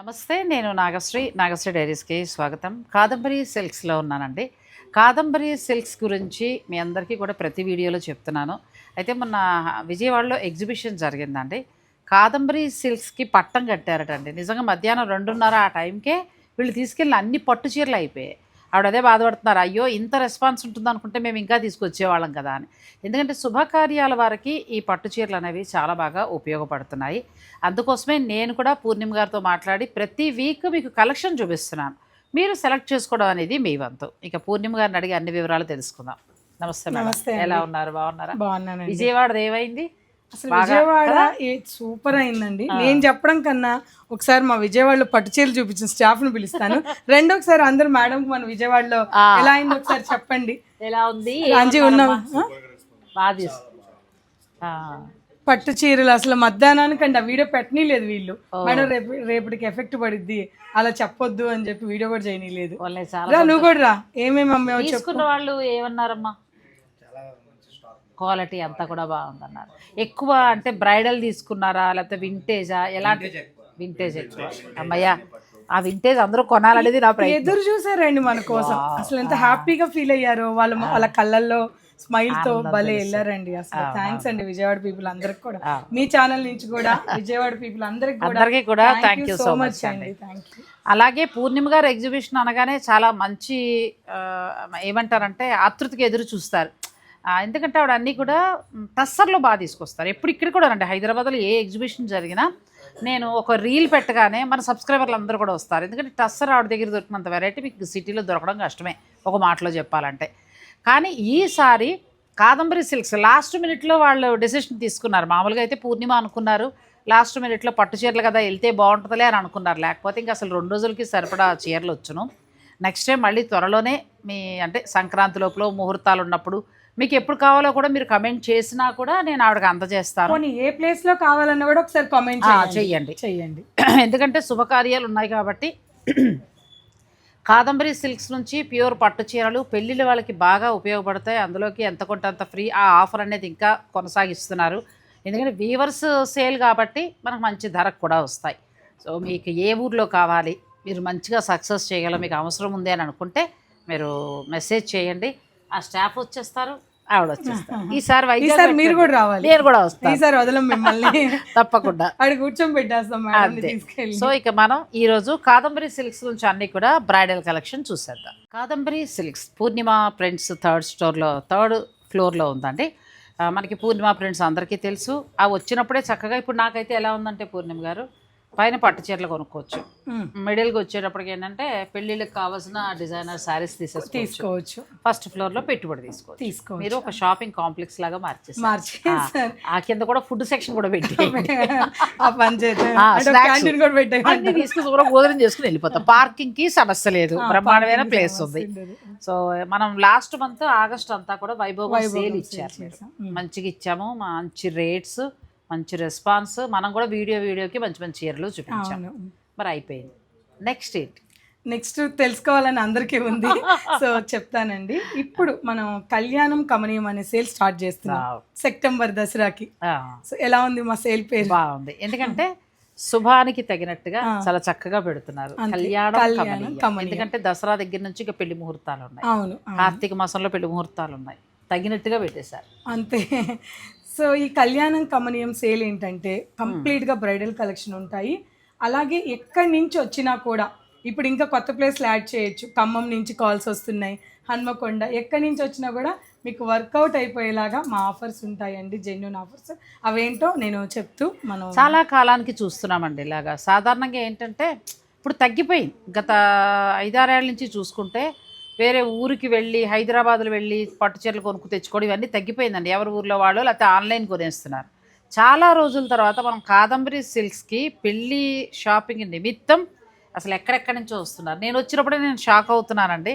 నమస్తే నేను నాగశ్రీ. నాగశ్రీ డైరీస్కి స్వాగతం. కాదంబరి సిల్క్స్లో ఉన్నానండి. కాదంబరి సిల్క్స్ గురించి మీ అందరికీ కూడా ప్రతి వీడియోలో చెప్తున్నాను. అయితే మొన్న విజయవాడలో ఎగ్జిబిషన్ జరిగిందండి. కాదంబరి సిల్క్స్కి పట్టం కట్టారటండి. నిజంగా మధ్యాహ్నం రెండున్నర ఆ టైంకే వీళ్ళు తీసుకెళ్ళిన అన్ని పట్టు చీరలు అయిపోయాయి. ఆవిడ అదే బాధపడుతున్నారు అయ్యో ఇంత రెస్పాన్స్ ఉంటుంది అనుకుంటే మేము ఇంకా తీసుకొచ్చేవాళ్ళం కదా అని. ఎందుకంటే శుభకార్యాల వారికి ఈ పట్టు చీరలు అనేవి చాలా బాగా ఉపయోగపడుతున్నాయి. అందుకోసమే నేను కూడా పూర్ణిమ గారితో మాట్లాడి ప్రతి వీక్ మీకు కలెక్షన్ చూపిస్తున్నాను. మీరు సెలెక్ట్ చేసుకోవడం అనేది మీ వంతు. ఇక పూర్ణిమ గారిని అడిగి అన్ని వివరాలు తెలుసుకుందాం. నమస్తే నమస్తే. ఎలా ఉన్నారు? బాగున్నారా? బాగున్నానండి. విజయవాడ ఏమైంది? అసలు విజయవాడ సూపర్ అయిందండి. నేను చెప్పడం కన్నా ఒకసారి మా విజయవాడలో పట్టు చీరలు చూపించిన స్టాఫ్ను పిలుస్తాను. రెండో ఒకసారి అందరు మేడం మన విజయవాడలో. ఎలా అయిందో ఒకసారి చెప్పండి. ఎలా ఉంది? రాంజీ ఉన్నాం పట్టు చీరలు అసలు మధ్యాహ్నానికి అండి ఆ వీడియో పెట్టనీలేదు వీళ్ళు. మేడం రేపు రేపటికి ఎఫెక్ట్ పడిద్ది. అలా చెప్పొద్దు అని చెప్పి వీడియో కూడా చేయనీలేదు. నువ్వు కూడా రా. ఏమేమి వాళ్ళు ఏమన్నారమ్మా? క్వాలిటీ అంతా కూడా బాగుందన్నారు. ఎక్కువ అంటే బ్రైడల్ తీసుకున్నారా లేకపోతే వింటేజా ఎలాంటి వింటేజ్ ఎక్కువ. అమ్మయ్యా ఆ వింటేజ్ అందరూ కొనాలనేది నా ప్రయత్నం. ఎదురు చూసారండి మన కోసం. అసలు ఎంత హ్యాపీగా ఫీల్ అయ్యారో. వాళ్ళ వాళ్ళ కళ్ళల్లో స్మైల్తో భలే వెళ్ళారండి. అసలు థ్యాంక్స్ అండి విజయవాడ పీపుల్ అందరికి కూడా. మీ ఛానల్ నుంచి కూడా విజయవాడ పీపుల్ అందరికి కూడా అందరికీ కూడా థ్యాంక్ యూ సో మచ్ అండి. థ్యాంక్ యూ అలాగే పూర్ణిమ గారు ఎగ్జిబిషన్ అనగానే చాలా మంచి ఏమంటారంటే ఆతృతకి ఎదురు చూస్తారు. ఎందుకంటే ఆవిడ అన్నీ కూడా టస్సర్లో బాగా తీసుకొస్తారు. ఎప్పుడు ఇక్కడ కూడా అండి హైదరాబాద్లో ఏ ఎగ్జిబిషన్ జరిగినా నేను ఒక రీల్ పెట్టగానే మన సబ్స్క్రైబర్లు అందరూ కూడా వస్తారు. ఎందుకంటే టస్సర్ ఆవిడ దగ్గర దొరికినంత వెరైటీ మీకు సిటీలో దొరకడం కష్టమే ఒక మాటలో చెప్పాలంటే. కానీ ఈసారి కాదంబరి సిల్క్స్ లాస్ట్ మినిట్లో వాళ్ళు డెసిషన్ తీసుకున్నారు. మామూలుగా అయితే పూర్ణిమ అనుకున్నారు. లాస్ట్ మినిట్లో పట్టు చీరలు కదా వెళ్తే బాగుంటుందిలే అని అనుకున్నారు. లేకపోతే ఇంకా అసలు రెండు రోజులకి సరిపడా చీరలు వచ్చును. నెక్స్ట్ టైం మళ్ళీ త్వరలోనే మీ అంటే సంక్రాంతి లోపల ముహూర్తాలు ఉన్నప్పుడు మీకు ఎప్పుడు కావాలో కూడా మీరు కమెంట్ చేసినా కూడా నేను ఆవిడకి అందజేస్తాను. పోనీ ఏ ప్లేస్లో కావాలన్నా కూడా ఒకసారి కామెంట్ ఆ, చేయండి. చెయ్యండి. చెయ్యండి. ఎందుకంటే శుభకార్యాలు ఉన్నాయి కాబట్టి కాదంబరి సిల్క్స్ నుంచి ప్యూర్ పట్టు చీరలు పెళ్ళిళ్ళ వాళ్ళకి బాగా ఉపయోగపడతాయి. అందులోకి ఎంత కొంత అంత ఫ్రీ ఆ ఆఫర్ అనేది ఇంకా కొనసాగిస్తున్నారు. ఎందుకంటే వీవర్స్ సేల్ కాబట్టి మనకు మంచి ధరకు కూడా వస్తాయి. సో మీకు ఏ ఊర్లో కావాలి మీరు మంచిగా సక్సెస్ చేయగల మీకు అవసరం ఉంది అని అనుకుంటే మీరు మెసేజ్ చేయండి. ఆ స్టాఫ్ వచ్చేస్తారు. ఆవిడ వచ్చేస్తారు ఈసారి మీరు. కూడా రావాలి. నేను కూడా వస్తాను ఈసారి వదలం మిమ్మల్ని. తప్పకుండా. అక్కడ కూర్చొని పెట్టేస్తాం మేడం సో ఇక మనం ఈరోజు కాదంబరి సిల్క్స్ నుంచి అన్ని కూడా బ్రైడల్ కలెక్షన్ చూసేద్దాం. Kadambari silks Purnima prints third స్టోర్లో థర్డ్ ఫ్లోర్లో ఉందండి. మనకి పూర్ణిమ ప్రింట్స్ అందరికీ తెలుసు. ఆ వచ్చినప్పుడే చక్కగా ఇప్పుడు నాకైతే ఎలా ఉందంటే పూర్ణిమ గారు పైన పట్టు చీరలు కొనుక్కోవచ్చు. మ్, మిడిల్కి వచ్చేటప్పటికి ఏంటంటే పెళ్ళిళ్ళకి కావాల్సిన డిజైనర్ శారీస్ తీసేసుకోవచ్చు. తీసుకోవచ్చు. ఫస్ట్ ఫ్లోర్లో పెట్టుబడి తీసుకోవచ్చు. తీసుకోవచ్చు. మీరు ఒక షాపింగ్ కాంప్లెక్స్ లాగా మార్చేసి మార్చి ఆ కింద కూడా ఫుడ్ సెక్షన్ కూడా పెట్టి. కూడా తీసుకుని దూరం భోజనం చేసుకుని వెళ్ళిపోతాం. పార్కింగ్కి సమస్య లేదు. బ్రహ్మాండమైన ప్లేస్ ఉంది. సో మనం లాస్ట్ మంత్ ఆగస్ట్ అంతా కూడా వైభవ్ సేల్ ఇచ్చారు. మంచిగా ఇచ్చాము. మంచి రేట్స్. మంచి రెస్పాన్స్. మనం కూడా వీడియో వీడియోకి మంచి మంచి చీరలు అవును. మరి అయిపోయింది. నెక్స్ట్ ఏంటి? నెక్స్ట్ తెలుసుకోవాలని అందరికీ ఉంది. సో చెప్తానండి. ఇప్పుడు మనం కళ్యాణం కమనీయం అనే సేల్ స్టార్ట్ చేస్తున్నాం. సెప్టెంబర్ దసరాకి. సో ఎలా ఉంది మా సేల్ పేరు? బాగుంది. ఎందుకంటే శుభానికి తగినట్టుగా చాలా చక్కగా పెడుతున్నారు. కళ్యాణం. ఎందుకంటే దసరా దగ్గర నుంచి ఇక పెళ్ళి ముహూర్తాలు ఉన్నాయి. కార్తీక మాసంలో పెళ్ళి ముహూర్తాలు ఉన్నాయి. తగినట్టుగా పెట్టేశారు. అంతే. సో ఈ కళ్యాణం కమనీయం సేల్ ఏంటంటే కంప్లీట్గా బ్రైడల్ కలెక్షన్ ఉంటాయి. అలాగే ఎక్కడి నుంచి వచ్చినా కూడా ఇప్పుడు ఇంకా కొత్త ప్లేస్లు యాడ్ చేయొచ్చు. ఖమ్మం నుంచి కాల్స్ వస్తున్నాయి. హన్మకొండ ఎక్కడి నుంచి వచ్చినా కూడా మీకు వర్కౌట్ అయిపోయేలాగా మా ఆఫర్స్ ఉంటాయండి. Genuine offers. అవేంటో నేను చెప్తూ మనం చాలా కాలానికి చూస్తున్నామండి ఇలాగా. సాధారణంగా ఏంటంటే ఇప్పుడు తగ్గిపోయింది. గత ఐదారేళ్ళ నుంచి చూసుకుంటే వేరే ఊరికి వెళ్ళి హైదరాబాద్లో వెళ్ళి పట్టు చీరలు కొనుక్కు తెచ్చుకోవడం ఇవన్నీ తగ్గిపోయిందండి. ఎవరి ఊర్లో వాళ్ళు లేకపోతే ఆన్లైన్ కొనేస్తున్నారు. చాలా రోజుల తర్వాత మనం కాదంబరి సిల్క్స్కి పెళ్ళి షాపింగ్ నిమిత్తం అసలు ఎక్కడెక్కడి నుంచో వస్తున్నారు. నేను వచ్చినప్పుడే నేను షాక్ అవుతున్నానండి.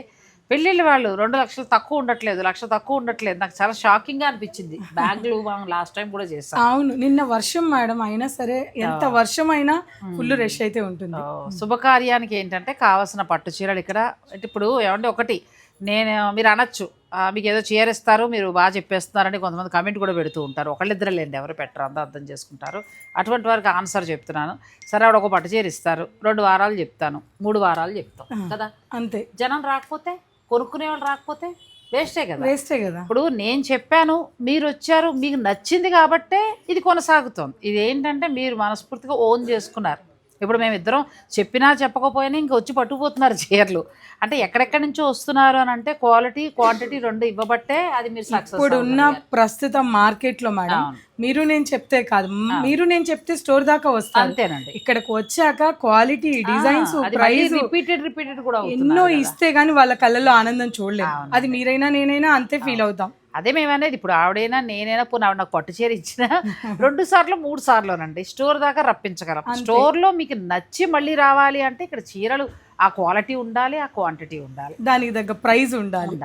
పెళ్ళిళ్ళు వాళ్ళు రెండు లక్షలు తక్కువ ఉండట్లేదు లక్ష తక్కువ ఉండట్లేదు. నాకు చాలా షాకింగ్గా అనిపించింది. బ్యాగ్లు లాస్ట్ టైం కూడా చేస్తాం. అవును నిన్న వర్షం మేడం అయినా సరే ఎంత వర్షం అయినా ఫుల్ రష్ అయితే ఉంటుంది. శుభకార్యానికి ఏంటంటే కావాల్సిన పట్టు చీరలు ఇక్కడ. ఇప్పుడు ఏమంటే ఒకటి నేను మీరు అనొచ్చు. "ఆ, మీకు ఏదో చీర ఇస్తారు మీరు బాగా చెప్పేస్తున్నారని కొంతమంది కమెంట్ కూడా పెడుతూ ఉంటారు. ఒకళ్ళిద్దరు లేండి ఎవరు పెట్టరు అంతా అర్థం చేసుకుంటారు. అటువంటి వారికి ఆన్సర్ చెప్తున్నాను. సరే ఆవిడ ఒక పట్టు చీర ఇస్తారు. రెండు వారాలు చెప్తాను. మూడు వారాలు చెప్తాం కదా? అంతే. జనం రాకపోతే? కొనుక్కునే వాళ్ళు రాకపోతే వేస్టే కదా. వేస్టే కదా. ఇప్పుడు నేను చెప్పాను మీరు వచ్చారు మీకు నచ్చింది కాబట్టే ఇది కొనసాగుతోంది. ఇది ఏంటంటే మీరు మనస్ఫూర్తిగా ఓన్ చేసుకున్నారు. ఇప్పుడు మేము ఇద్దరం చెప్పినా చెప్పకపోయినా ఇంక వచ్చి పట్టుకుపోతున్నారు చీరలు. అంటే ఎక్కడెక్కడి నుంచో వస్తున్నారు అని అంటే క్వాలిటీ క్వాంటిటీ రెండు ఇవ్వబట్టే అది మీరు సక్సెస్ ఇప్పుడు ఉన్న ప్రస్తుతం మార్కెట్లో మేడం. మీరు నేను చెప్తే కాదు మీరు నేను చెప్తే స్టోర్ దాకా వస్తారు. అంతేనండి. ఇక్కడికి వచ్చాక quality designs price repeated repeated కూడా ఎన్నో. ఇస్తే గానీ వాళ్ళ కళ్ళలో ఆనందం అవును. అది మీరైనా నేనైనా అంతే ఫీల్ అవుతాం. అదే మేమనేది ఇప్పుడు ఆవిడైనా నేనైనా పోనీ ఆవిడ నాకు పట్టు చీర ఇచ్చిన రెండు సార్లు మూడు సార్లునండి. స్టోర్ దాకా రప్పించగలం. స్టోర్లో మీకు నచ్చి మళ్ళీ రావాలి అంటే ఇక్కడ చీరలు ఆ క్వాలిటీ ఉండాలి ఆ క్వాంటిటీ ఉండాలి. దానికి తగ్గ ప్రైజ్ ఉండాలి.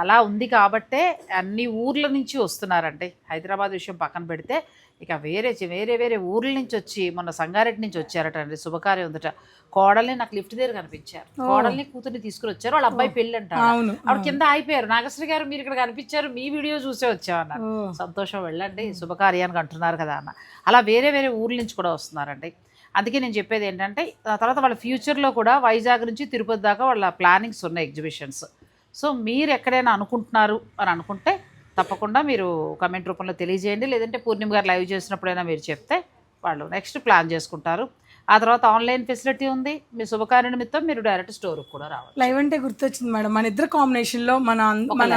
అలా ఉంది కాబట్టే అన్ని ఊర్ల నుంచి వస్తున్నారండి. హైదరాబాద్ విషయం పక్కన పెడితే ఇక వేరే వేరే వేరే ఊర్ల నుంచి వచ్చి మొన్న సంగారెడ్డి నుంచి వచ్చారట అండి శుభకార్యం ఉందట. కోడల్ని నాకు లిఫ్ట్ దగ్గర కనిపించారు. కోడల్ని కూతుర్ని తీసుకుని వచ్చారు వాళ్ళ అబ్బాయి పెళ్ళి అంటారు ఆవిడ కింద అయిపోయారు నాగశ్రీ గారు మీరు ఇక్కడ కనిపించారు మీ వీడియో చూసే వచ్చామన్నారు. సంతోషం వెళ్ళండి శుభకార్యానికి అంటున్నారు కదా అన్న. అలా వేరే వేరే ఊర్ల నుంచి కూడా వస్తున్నారండి. అందుకే నేను చెప్పేది ఏంటంటే ఆ తర్వాత వాళ్ళ ఫ్యూచర్లో కూడా వైజాగ్ నుంచి తిరుపతి దాకా వాళ్ళ ప్లానింగ్స్ ఉన్నాయి ఎగ్జిబిషన్స్. సో మీరు ఎక్కడైనా అనుకుంటున్నారు అని అనుకుంటే తప్పకుండా మీరు కమెంట్ రూపంలో తెలియజేయండి. లేదంటే పూర్ణిమ గారు లైవ్ చేసినప్పుడైనా మీరు చెప్తే వాళ్ళు నెక్స్ట్ ప్లాన్ చేసుకుంటారు. ఆ తర్వాత ఆన్లైన్ ఫెసిలిటీ ఉంది. మీ శుభకార్య నిమిత్తం మీరు డైరెక్ట్ స్టోర్కి కూడా రావాలి లైవ్ అంటే గుర్తొచ్చింది మేడం. మన ఇద్దరు కాంబినేషన్లో మన మన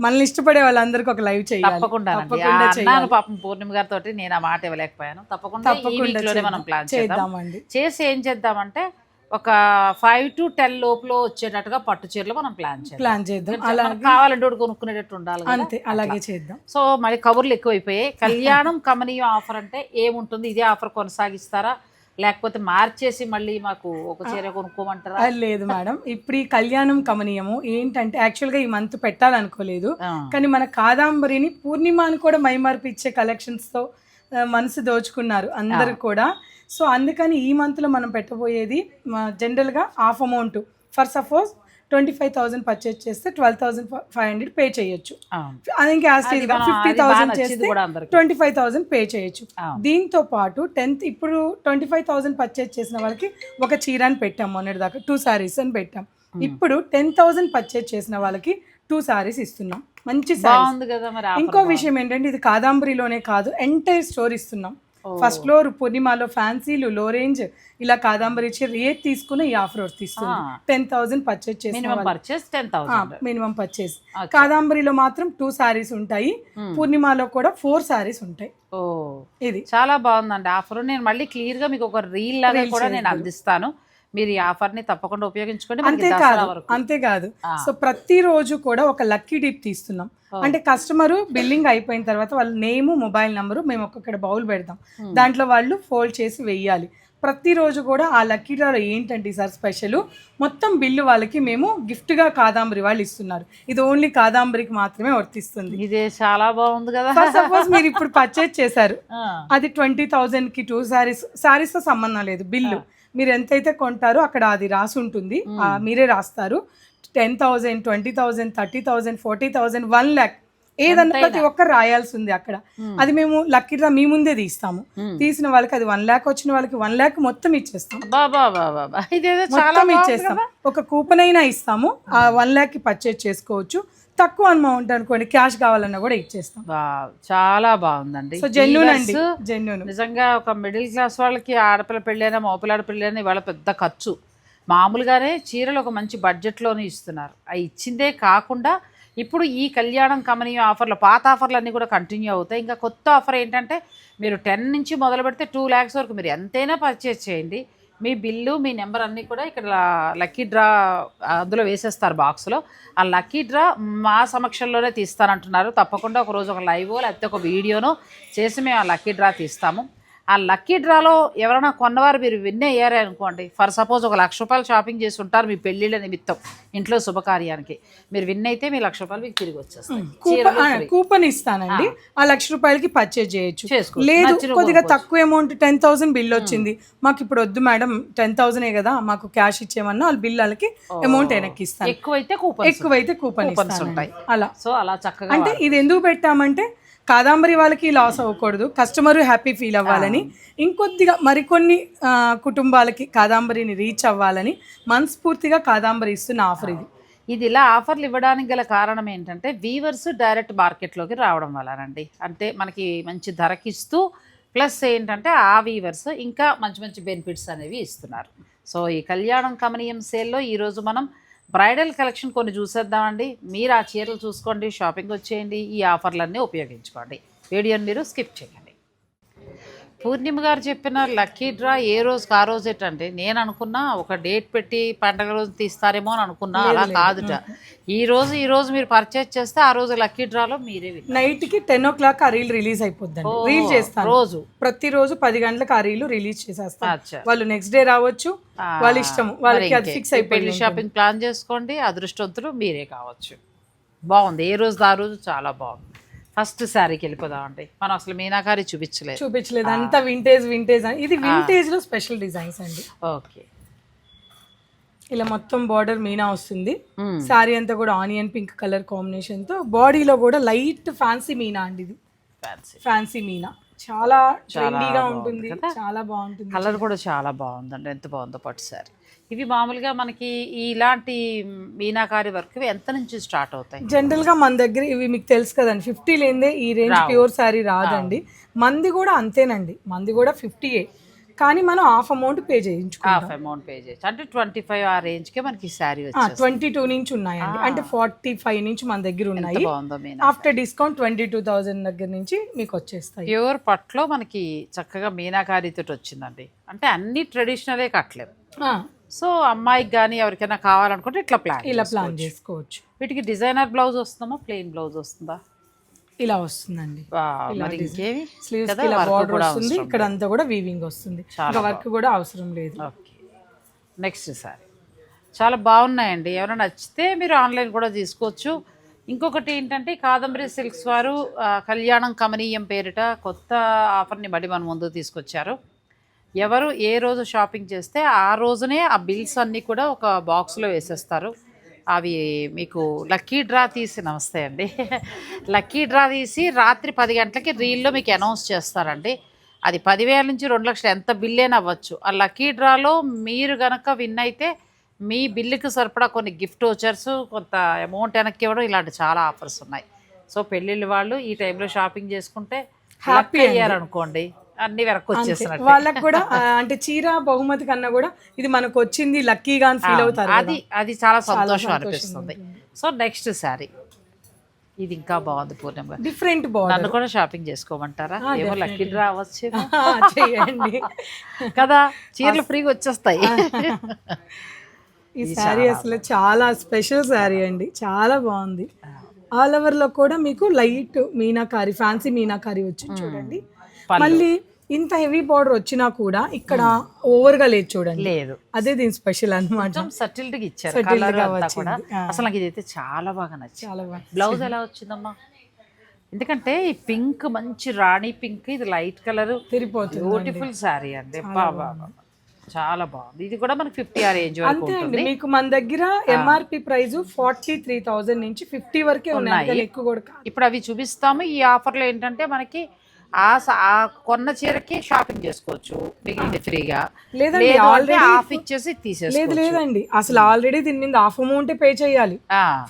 మనల్ని ఇష్టపడే వాళ్ళందరికీ ఒక లైవ్ చేయాలి. తప్పకుండా తప్పకుండా అన్నాను. పాపం పూర్ణిమ గారితో నేను ఆ మాట ఇవ్వలేకపోయాను. తప్పకుండా తప్పకుండా మనం. ప్లాన్ చేద్దాం. చేద్దామండి. చేసి ఏం చేద్దామంటే ఒక ఫైవ్ టు టెన్ లోపల వచ్చేటట్టుగా పట్టు చీరలు మనం ప్లాన్ చేద్దాం. ప్లాన్ చేద్దాం. కావాలంటే కొనుక్కునేటట్టు ఉండాలి. అంతే అలాగే చేద్దాం. సో మరి కబుర్లు ఎక్కువైపోయాయి. కళ్యాణం కమనీయం ఆఫర్ అంటే ఏముంటుంది? ఇదే ఆఫర్ కొనసాగిస్తారా? లేకపోతే మార్చేసి మళ్ళీ మాకు ఒక చీర కొనుక్కోమంటారా? లేదు మేడం. ఇప్పుడు ఈ కళ్యాణం కమనీయము ఏంటంటే యాక్చువల్గా ఈ మంత్ పెట్టాలనుకోలేదు. కానీ మన కాదాంబరిని పూర్ణిమాని కూడా మైమర్పిచ్చే కలెక్షన్స్తో మనసు దోచుకున్నారు అందరు కూడా. సో అందుకని ఈ మంత్లో మనం పెట్టబోయేది జనరల్గా half amount for suppose twenty five thousand purchase చేస్తే twelve thousand five hundred pay చేయొచ్చు. అది ఇంకా ఫిఫ్టీ థౌసండ్ చేస్తే ట్వంటీ ఫైవ్ థౌసండ్ పే చేయొచ్చు. దీంతో పాటు టెన్త్ ఇప్పుడు ట్వంటీ ఫైవ్ థౌసండ్ పర్చేజ్ చేసిన వాళ్ళకి ఒక చీర అని పెట్టాం మొన్నటి దాకా టూ సారీస్ అని పెట్టాం. ఇప్పుడు టెన్ థౌసండ్ పర్చేజ్ చేసిన వాళ్ళకి టూ సారీస్ ఇస్తున్నాం. మంచి బాగుంది కదా మరి ఇంకో. విషయం ఏంటంటే ఇది కాదాంబరిలోనే కాదు ఎంటైర్ స్టోర్ ఇస్తున్నాం. ఫస్ట్ ఫ్లోర్ పూర్ణిమాలో ఫ్యాన్సీలు లో రేంజ్ ఇలా కాదాంబరి ఇచ్చి రేట్ తీసుకుని ఈ ఆఫర్ ఆ. టెన్ థౌసండ్ పర్చేజ్ చేసిన minimum purchase ten thousand minimum purchase కాదాంబరిలో మాత్రం టూ సారీస్ ఉంటాయి. Hmm. పూర్ణిమాలో కూడా ఫోర్ సారీస్ ఉంటాయి. ఓ. ఇది. చాలా బాగుందండి ఆఫర్ నేను మళ్ళీ క్లియర్గా మీకు ఒక రీల్ లాగా కూడా నేను. అందిస్తాను. మీరు ఈ ఆఫర్ని తప్పకుండా ఉపయోగించుకోండి. అంతేకాదు అంతేకాదు. సో ప్రతిరోజు కూడా ఒక లక్కీ డిప్ తీస్తున్నాం. అంటే కస్టమర్ బిల్లింగ్ అయిపోయిన తర్వాత వాళ్ళ నేము మొబైల్ నంబరు మేము ఒక్కొక్కడ బౌల్ పెడతాం. దాంట్లో వాళ్ళు ఫోల్డ్ చేసి వెయ్యాలి. ప్రతిరోజు కూడా ఆ లక్కీ డ్రాలో ఏంటంటే సార్ స్పెషల్? మొత్తం బిల్లు వాళ్ళకి మేము గిఫ్ట్గా కాదాంబరి వాళ్ళు ఇస్తున్నారు. ఇది ఓన్లీ కాదాంబరికి మాత్రమే వర్తిస్తుంది. ఇదే చాలా బాగుంది కదా. సపోజ్ మీరు ఇప్పుడు పర్చేజ్ చేశారు. అది ట్వంటీ కి టూ సారీస్ సారీస్తో సంబంధం లేదు బిల్లు. మీరు ఎంతైతే కొంటారో అక్కడ అది రాసి ఉంటుంది మీరే రాస్తారు. Ten thousand twenty thousand thirty thousand forty thousand one lakh ఏదన్నా ప్రతి ఒక్కరు రాయాల్సి ఉంది అక్కడ అది మేము లక్కీగా మీ ముందే తీస్తాము. తీసిన వాళ్ళకి అది వన్ ల్యాక్ వచ్చిన వాళ్ళకి వన్ ల్యాక్ మొత్తం ఇచ్చేస్తాం. మొత్తం ఇచ్చేస్తాం. ఒక కూపన్ అయినా ఇస్తాము. ఆ వన్ ల్యాక్కి పర్చేజ్ చేసుకోవచ్చు. తక్కువ అమౌంట్ అనుకోండి క్యాష్ కావాలన్నా కూడా ఇచ్చేస్తాం. చాలా బాగుందండి. సో జెన్యున్ అండి జెన్యున్ నిజంగా ఒక మిడిల్ క్లాస్ వాళ్ళకి ఆడపిల్ల పెళ్ళైనా మగపిల్లాడ పెళ్ళైనా ఇవాళ పెద్ద ఖర్చు. మామూలుగానే చీరలు ఒక మంచి బడ్జెట్లోనే ఇస్తున్నారు. అవి ఇచ్చిందే కాకుండా ఇప్పుడు ఈ కళ్యాణం కమనీయం ఆఫర్లు పాత ఆఫర్లు అన్నీ కూడా కంటిన్యూ అవుతాయి. ఇంకా కొత్త ఆఫర్ ఏంటంటే మీరు టెన్ నుంచి మొదలు పెడితే టూ ల్యాక్స్ వరకు మీరు ఎంతైనా పర్చేస్ చేయండి. మీ బిల్లు మీ నెంబర్ అన్నీ కూడా ఇక్కడ లక్కీ డ్రా అందులో వేసేస్తారు బాక్స్లో ఆ లక్కీ డ్రా మా సమక్షంలోనే తీస్తానంటున్నారు. తప్పకుండా ఒక రోజు ఒక లైవ్ లేకపోతే ఒక వీడియోనో చేసి మేము ఆ లక్కీ డ్రా తీస్తాము. ఆ లక్కీ డ్రాలో ఎవరైనా కొన్నవారు మీరు విన్ అయ్యారే అనుకోండి ఫర్ సపోజ్ ఒక లక్ష రూపాయలు షాపింగ్ చేసి ఉంటారు మీ పెళ్ళిళ్ళ నిమిత్తం ఇంట్లో శుభకార్యానికి. మీరు విన్ అయితే మీ లక్ష రూపాయలు మీకు తిరిగి వచ్చేస్తాయి. కూపన్ ఇస్తానండి. ఆ. లక్ష రూపాయలకి పర్చేజ్ చేయొచ్చు. లేదు కొద్దిగా తక్కువ అమౌంట్ టెన్ థౌసండ్ బిల్ వచ్చింది. మాకు ఇప్పుడు వద్దు మేడం టెన్ థౌసండ్ కదా మాకు క్యాష్ ఇచ్చేమన్నా వాళ్ళ బిల్ వాళ్ళకి అమౌంట్ వెనక్కి ఇస్తాను ఎక్కువైతే కూపన్ ఎక్కువైతే కూపన్ ఇస్తాను ఉంటాయి. అలా. సో అలా చక్కగా అంటే ఇది ఎందుకు పెట్టామంటే కాదాంబరి వాళ్ళకి లాస్ అవ్వకూడదు. కస్టమర్ హ్యాపీ ఫీల్ అవ్వాలని. ఇంకొద్దిగా మరికొన్ని కుటుంబాలకి కాదాంబరిని రీచ్ అవ్వాలని మనస్ఫూర్తిగా కాదాంబరి ఇస్తున్న ఆఫర్ ఇది. ఇది ఇలా ఆఫర్లు ఇవ్వడానికి గల కారణం ఏంటంటే వీవర్స్ డైరెక్ట్ మార్కెట్లోకి రావడం వల్లనండి అంటే మనకి మంచి ధరకిస్తూ ప్లస్ ఏంటంటే ఆ వీవర్స్ ఇంకా మంచి మంచి బెనిఫిట్స్ అనేవి ఇస్తున్నారు. సో ఈ కళ్యాణం కమనీయం సేల్లో ఈరోజు మనం బ్రైడల్ కలెక్షన్ కొన్ని చూసేద్దామండి. మీరు ఆ చీరలు చూసుకోండి షాపింగ్ వచ్చేయండి ఈ ఆఫర్లన్నీ ఉపయోగించుకోండి. వీడియోని మీరు స్కిప్ చేయండి పూర్ణిమ గారు చెప్పిన లక్కీ డ్రా ఏ రోజుకి ఆ రోజు ఏంటంటే నేను అనుకున్నా ఒక డేట్ పెట్టి పండగ రోజు తీస్తారేమో అని అనుకున్నా. అలా కాదుట. ఈ రోజు ఈ రోజు మీరు పర్చేజ్ చేస్తే ఆ రోజు లక్కీ డ్రాలో మీరే. నైట్కి టెన్ ఓ క్లాక్ ఆ రీల్ రిలీజ్ అయిపోద్దండి. రీల్ చేస్తాను. రోజు. ప్రతిరోజు పది గంటలకు ఆ రీల్ రిలీజ్ చేసేస్తాను వాళ్ళు నెక్స్ట్ డే రావచ్చు. వాళ్ళ ఇష్టం వాళ్ళకి అది. ఫిక్స్ అయిపోయింది షాపింగ్ ప్లాన్ చేసుకోండి. అదృష్టవంతులు మీరే కావచ్చు. బాగుంది. ఏ రోజు ఆ రోజు చాలా బాగుంది. ఫస్ట్ శారీకి వెళ్ళిపోదామండి మనం అసలు మీనాకారి చూపించలేదు. చూపించలేదు. అంతా వింటేజ్ వింటేజ్ అని. ఇది వింటేజ్లో స్పెషల్ డిజైన్స్ అండి. ఓకే. ఇలా మొత్తం బార్డర్ మీనా వస్తుంది. శారీ అంతా కూడా ఆనియన్ పింక్ కలర్ కాంబినేషన్తో. బాడీలో కూడా లైట్ ఫ్యాన్సీ మీనా అండి ఇది. ఫ్యాన్సీ ఫ్యాన్సీ మీనా. చాలా ట్రెండీగా ఉంటుంది. చాలా బాగుంటుంది. కలర్ కూడా చాలా బాగుందండి. ఎంత బాగుందో పట్టు సారీ ఇవి మామూలుగా మనకి ఇలాంటి మీనాకారి వర్క్ ఎంత నుంచి స్టార్ట్ అవుతాయి? జనరల్గా మన దగ్గర ఇవి మీకు తెలుసు కదండి ఫిఫ్టీ లేదే ఈ రేంజ్ ప్యూర్ శారీ రాదండి. మంది కూడా అంతేనండి మంది కూడా ఫిఫ్టీ కానీ మనం హాఫ్ అమౌంట్ పే చేయించుకుంటాం. హాఫ్ అమౌంట్ పే చేయొచ్చు అంటే ట్వంటీ ఫైవ్ ఆ రేంజ్కే మనకి శారీ ట్వంటీ టూ నుంచి ఉన్నాయండి. అంటే ఫార్టీ ఫైవ్ నుంచి మన దగ్గర ఉన్నాయి. After discount twenty two thousand దగ్గర నుంచి మీకు వచ్చేస్తాయి. ప్యూర్ పట్లో మనకి చక్కగా మీనాకారితో వచ్చిందండి. అంటే అన్ని ట్రెడిషనలే కట్టలేము ఆ, సో అమ్మాయికి కానీ ఎవరికైనా కావాలనుకుంటే ఇట్లా ప్లాన్ ఇలా ప్లాన్ చేసుకోవచ్చు. వీటికి డిజైనర్ బ్లౌజ్ వస్తుందా? ప్లెయిన్ బ్లౌజ్ వస్తుందా? ఇలా వస్తుందండి. స్లీవ్స్ ఇలా బార్డర్ వస్తుంది ఇక్కడ అంతా కూడా వీవింగ్ వస్తుంది. వర్క్ కూడా అవసరం లేదు. ఓకే. Next sari. చాలా బాగున్నాయండి. ఎవరైనా నచ్చితే మీరు ఆన్లైన్ కూడా తీసుకోవచ్చు. ఇంకొకటి ఏంటంటే కాదంబరి సిల్క్స్ వారు కళ్యాణం కమనీయం పేరిట కొత్త ఆఫర్ని బట్టి మన ముందు తీసుకొచ్చారు. ఎవరు ఏ రోజు షాపింగ్ చేస్తే ఆ రోజునే ఆ బిల్స్ అన్నీ కూడా ఒక బాక్స్లో వేసేస్తారు. అవి మీకు లక్కీ డ్రా తీసి నమస్తే అండి. లక్కీ డ్రా తీసి రాత్రి పది గంటలకి రీల్లో మీకు అనౌన్స్ చేస్తారండి. అది పదివేల నుంచి రెండు లక్షలు ఎంత బిల్లేనా అవ్వచ్చు ఆ లక్కీ డ్రాలో మీరు గనక విన్ అయితే మీ బిల్లుకి సరిపడా కొన్ని గిఫ్ట్ వచ్చర్స్ కొంత అమౌంట్ వెనక్కి ఇవ్వడం ఇలాంటి చాలా ఆఫర్స్ ఉన్నాయి. సో పెళ్ళిళ్ళు వాళ్ళు ఈ టైంలో షాపింగ్ చేసుకుంటే హ్యాపీ అయ్యారనుకోండి అన్ని వెనక్కి వచ్చేసినట్టు వాళ్ళకి కూడా అంటే చీర బహుమతి కన్నా కూడా ఇది మనకు వచ్చింది లక్కీగా అని ఫీల్ అవుతారు అది అది చాలా సంతోషం అనిపిస్తుంది. So next sari. ఇది ఇంకా బాగుంది పూర్ణిమ. డిఫరెంట్ బార్డర్ నన్ను కూడా షాపింగ్ చేసుకోమంటారా? ఏమో లక్కీ డ్రా అవ్వచ్చు చేయండి. కదా చీరలు ఫ్రీగా వచ్చేస్తాయి. ఈ శారీ అసలు చాలా స్పెషల్ శారీ అండి. చాలా బాగుంది. ఆల్ ఓవర్లో కూడా మీకు లైట్ మీనాకారి ఫ్యాన్సీ మీనాకారి వచ్చింది చూడండి. మళ్ళీ ఇంత హెవీ బార్డర్ వచ్చినా కూడా ఇక్కడ ఓవర్గా లేదు చూడండి. లేదు. అదే దీని స్పెషల్ అన్నమాట. కొంచెం సటిల్డ్గా ఇచ్చారు. కూడా. అసలు నాకు ఇదైతే చాలా బాగా నచ్చింది. చాలా బాగా బ్లౌజ్ ఎలా వచ్చిందమ్మా? ఎందుకంటే ఈ పింక్ మంచి రాణి పింక్ ఇది లైట్ కలర్. తిరిగిపోతుంది బ్యూటిఫుల్ శారీ అండి. బాబా చాలా బాగుంది. ఇది కూడా మనకి ఫిఫ్టీ ఆ రేంజ్ అంతే అండి. మీకు మన దగ్గర MRP price forty three thousand నుంచి ఫిఫ్టీ వరకే ఉన్నాయి. ఎక్కువ కూడా. ఇప్పుడు అవి చూపిస్తాము. ఈ ఆఫర్లో ఏంటంటే మనకి ఆ కొన్న చీరకి షాపింగ్ చేసుకోవచ్చు మిగిలింది ఫ్రీగా. లేదండి లేదు ఆల్రెడీ ఆఫ్ ఇచ్చేసి లేదు తీసేసుకోవచ్చు. లేదండి. అసలు ఆల్రెడీ దీని మీద హాఫ్ అమౌంట్ పే చేయాలి.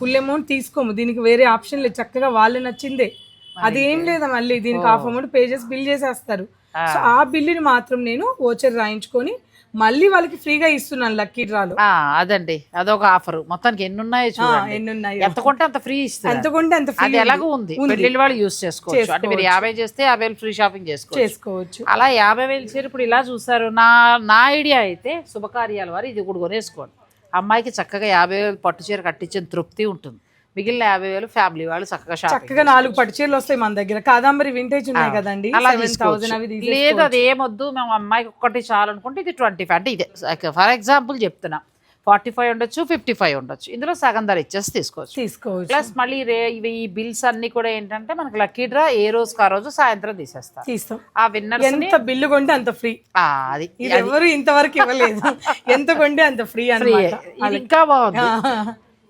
ఫుల్ అమౌంట్ తీసుకోము. దీనికి వేరే ఆప్షన్ లేదు. చక్కగా వాళ్ళు నచ్చిందే. అది ఏం లేదా మళ్ళీ దీనికి హాఫ్ అమౌంట్ పే చేసి బిల్ చేసేస్తారు. సో ఆ బిల్లుని మాత్రం నేను ఓచర్ రాయించుకొని మళ్ళీ వాళ్ళకి ఫ్రీగా ఇస్తున్నాను లక్కీ డ్రాలో. ఆ, అదండి. అదొక ఆఫర్ మొత్తానికి ఎన్ని ఉన్నాయో చూడండి. ఎన్ని ఉన్నాయి ఎంత కొంటే అంత ఫ్రీ ఇస్తారు ఎంత కొంటే అంత ఫ్రీ అది ఎలాగో ఉంది. పెళ్ళిళ్ళు వాళ్ళు యూస్ చేసుకోవచ్చు. అంటే మీరు యాభై చేస్తే యాభై వేలు ఫ్రీ షాపింగ్ చేసుకోవచ్చు. చేసుకోవచ్చు. అలా యాభై వేలు చీర ఇప్పుడు ఇలా చూసారు. నా నా ఐడియా అయితే శుభకార్యాల వారు ఇది కూడా కొనేసుకోండి. అమ్మాయికి చక్కగా యాభై వేలు పట్టు చీర కట్టించిన తృప్తి ఉంటుంది. మిగిలిన యాభై వేలు ఫ్యామిలీ వాళ్ళు చక్కగా చక్కగా నాలుగు పట్టు చీరలు వస్తాయి మన దగ్గర. కాదంబరి వింటేజ్ ఉన్నాయి కదండి. లేదు అది ఏమొద్దు మేము అమ్మాయికి ఒక్కటి చాలు అనుకుంటే ఇది ట్వంటీ ఫైవ్ అంటే ఇదే. ఫర్ ఎగ్జాంపుల్ చెప్తున్నా. ఫార్టీ ఫైవ్ ఉండొచ్చు ఫిఫ్టీ ఫైవ్ ఉండొచ్చు. ఇందులో సగం ధర ఇచ్చేసి తీసుకోవచ్చు. తీసుకోవచ్చు. ప్లస్ మళ్ళీ రే ఇవి ఈ బిల్స్ అన్ని కూడా ఏంటంటే మనకి లక్కీ డ్రా ఏ రోజుకి ఆ రోజు సాయంత్రం తీసేస్తారు. తీస్తాం. ఆ విన్నర్స్ ఎంత బిల్లు కొంటే అంత ఫ్రీ అది. ఎవరు ఇంతవరకు ఇవ్వలేదు. ఎంత కొంటే అంత ఫ్రీ ఇది ఇంకా బాగుంది.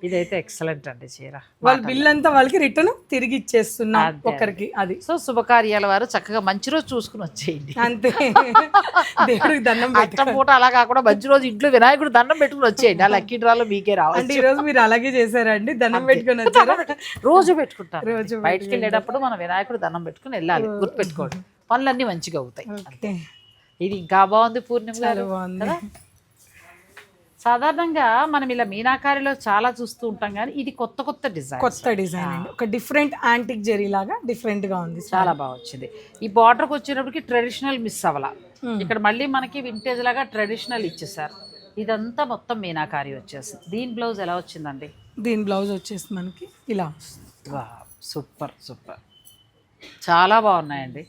ఇదైతే ఎక్సలెంట్ అండి చీర. వాళ్ళ బిల్ అంతా వాళ్ళకి రిటర్న్ తిరిగి ఇచ్చేస్తున్నాం ఒకరికి అది. సో శుభకార్యాల వారు చక్కగా మంచి రోజు చూసుకుని వచ్చేయండి. అంతే. దేవుడికి దండం పెట్టి అత్తం పూట అలా కాకుండా మంచి రోజు ఇంట్లో వినాయకుడు దండం పెట్టుకుని వచ్చేయండి. ఆ లక్కీ డ్రాలో మీకే రావాలి అంటే ఈ రోజు మీరు అలాగే చేశారండి. దండం పెట్టుకొని వచ్చారా? రోజు పెట్టుకుంటారు. రోజు బయటికి వెళ్ళేటప్పుడు మన వినాయకుడు దండం పెట్టుకుని వెళ్ళాలి. గుర్తుపెట్టుకోండి. పనులన్నీ మంచిగా అవుతాయి. ఇది ఇంకా బాగుంది పూర్ణిమ గారు బాగుంది. సాధారణంగా మనం ఇలా మీనాకారిలో చాలా చూస్తూ ఉంటాం కానీ ఇది కొత్త కొత్త డిజైన్ కొత్త డిజైన్ అండి. ఒక డిఫరెంట్ యాంటిక్ జెరీ లాగా డిఫరెంట్గా ఉంది చాలా బాగా వచ్చింది. ఈ బార్డర్కి వచ్చేటప్పటికి ట్రెడిషనల్ మిస్ అవ్వాల. ఇక్కడ మళ్ళీ మనకి వింటేజ్ లాగా ట్రెడిషనల్ ఇచ్చేసారు. ఇదంతా మొత్తం మీనాకారి వచ్చేసింది. దీని బ్లౌజ్ ఎలా వచ్చిందండి? దీని బ్లౌజ్ వచ్చేసి మనకి ఇలా సూపర్ సూపర్. చాలా బాగున్నాయండి.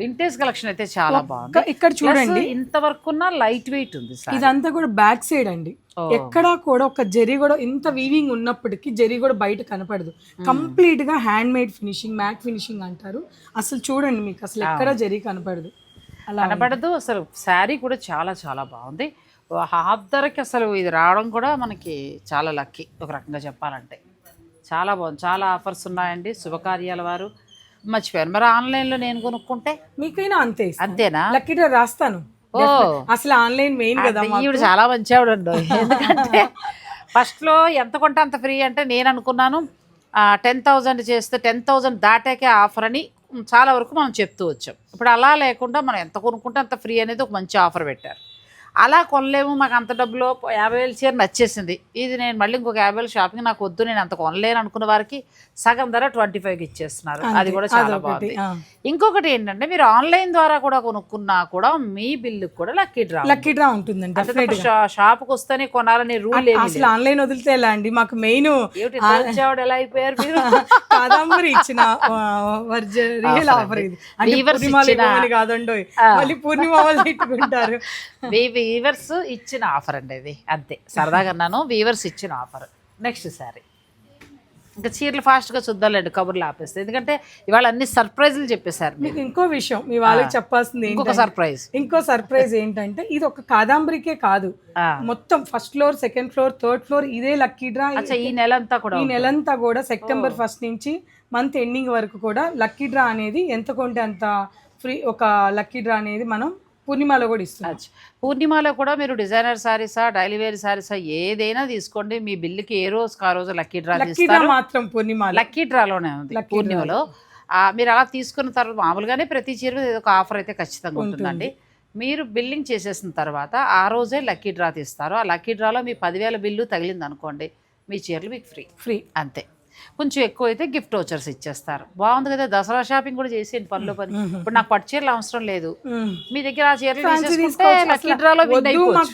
వింటేజ్ కలెక్షన్ అయితే చాలా బాగుంది. ఇంకా ఇక్కడ చూడండి. ఇంతవరకు లైట్ వెయిట్ ఉంది ఇదంతా కూడా బ్యాక్ సైడ్ అండి. ఎక్కడా కూడా ఒక జెరీ కూడా ఇంత వీవింగ్ ఉన్నప్పటికీ జెరీ కూడా బయట కనపడదు. కంప్లీట్గా handmade finishing matte finishing అంటారు. అసలు చూడండి మీకు అసలు ఎక్కడ జెరీ కనపడదు. అలా కనపడదు అసలు శారీ కూడా చాలా చాలా బాగుంది. హాఫ్ ధరకి అసలు ఇది రావడం కూడా మనకి చాలా లక్కీ ఒక రకంగా చెప్పాలంటే. చాలా బాగుంది. చాలా ఆఫర్స్ ఉన్నాయండి. శుభకార్యాల వారు. మర్చిపోయాను మరి ఆన్లైన్లో నేను కొనుక్కుంటే? మీకైనా అంతే. అంతేనా? లక్కీ డ్రా రాస్తాను. ఓ. అసలు ఆన్లైన్ మెయిన్ కదా ఈవిడ చాలా మంచి ఆవిడ ఎందుకంటే ఫస్ట్లో ఎంత కొంటే అంత ఫ్రీ అంటే నేను అనుకున్నాను టెన్ థౌజండ్ చేస్తే టెన్ థౌజండ్ దాటాకే ఆఫర్ అని చాలా వరకు మనం చెప్తూ వచ్చాం. ఇప్పుడు అలా లేకుండా మనం ఎంత కొనుక్కుంటే అంత ఫ్రీ అనేది ఒక మంచి ఆఫర్ పెట్టారు. అలా కొనలేము మాకు అంత డబ్బులో యాభై వేలు చీర నచ్చేసింది. ఇది నేను మళ్ళీ ఇంకొక యాభై వేలు షాపింగ్ నాకు వద్దు నేను అంత కొనలేను అనుకున్న వారికి సగం ధర ట్వంటీ ఫైవ్కి ఇచ్చేస్తున్నారు. అది కూడా చాలా బాగుంది. ఇంకొకటి ఏంటంటే మీరు ఆన్లైన్ ద్వారా కూడా కొనుక్కున్నా కూడా మీ బిల్లు కూడా లక్కీ డ్రా లక్కీ డ్రా ఉంటుందండి షాప్కి వస్తేనే కొనాలని రూల్ అసలు ఆన్లైన్ వదిలితే ఎలా అండి? మాకు మెయిన్ వచ్చేవాడు ఎలా అయిపోయారు మీరు? కాదంబరి ఇచ్చిన రియల్ ఆఫర్ ఇది. కాదండో మళ్ళీ పూర్ణిమ వాళ్ళు తిట్టుకుంటారు వీవర్స్ ఇచ్చిన ఆఫర్ అండి ఇది. అంతే. సరదాగా అన్నాను వీవర్స్ ఇచ్చిన ఆఫర్. నెక్స్ట్ సారీ ఇంకా చీరలు ఫాస్ట్గా చూద్దాంలేండి కబుర్లు ఆపేస్తే. ఎందుకంటే ఇవాళ అన్ని సర్ప్రైజులు చెప్పేశారు మీకు ఇంకో విషయం మీ వాళ్ళకి చెప్పాల్సింది ఇంకొక సర్ప్రైజ్ ఇంకో సర్ప్రైజ్ ఏంటంటే ఇది ఒక కాదంబరికే కాదు. మొత్తం first floor second floor third floor ఇదే లక్కీ డ్రా ఈ నెల అంతా కూడా ఈ నెలంతా కూడా సెప్టెంబర్ ఫస్ట్ నుంచి మంత్ ఎండింగ్ వరకు కూడా లక్కీ డ్రా అనేది ఎంత కొంటే అంత ఫ్రీ ఒక లక్కీ డ్రా అనేది మనం పూర్ణిమలో కూడా అచ్చా. పూర్ణిమలో కూడా మీరు డిజైనర్ సారీసా డైలీ వేర్ సారీసా ఏదైనా తీసుకోండి. మీ బిల్లుకి ఏ రోజుకి ఆ రోజు లక్కీ డ్రా మాత్రం పూర్ణిమ లక్కీ డ్రాలోనే ఉంది పూర్ణిమలో. మీరు అలా తీసుకున్న తర్వాత మామూలుగానే ప్రతి చీర మీద ఒక ఆఫర్ అయితే ఖచ్చితంగా ఉంటుందండి. మీరు బిల్లింగ్ చేసేసిన తర్వాత ఆ రోజే లక్కీ డ్రా తీస్తారు. ఆ లక్కీ డ్రాలో మీ పదివేల బిల్లు తగిలింది అనుకోండి మీ చీరలు మీకు ఫ్రీ. ఫ్రీ. అంతే. కొంచెం ఎక్కువ అయితే గిఫ్ట్ వోచర్స్ ఇచ్చేస్తారు. బాగుంది కదా దసరా షాపింగ్ కూడా చేసేయండి పనిలో పని. ఇప్పుడు నాకు పట్టు చీరలు అవసరం లేదు. మీ దగ్గర ఆ చీరలు మాకు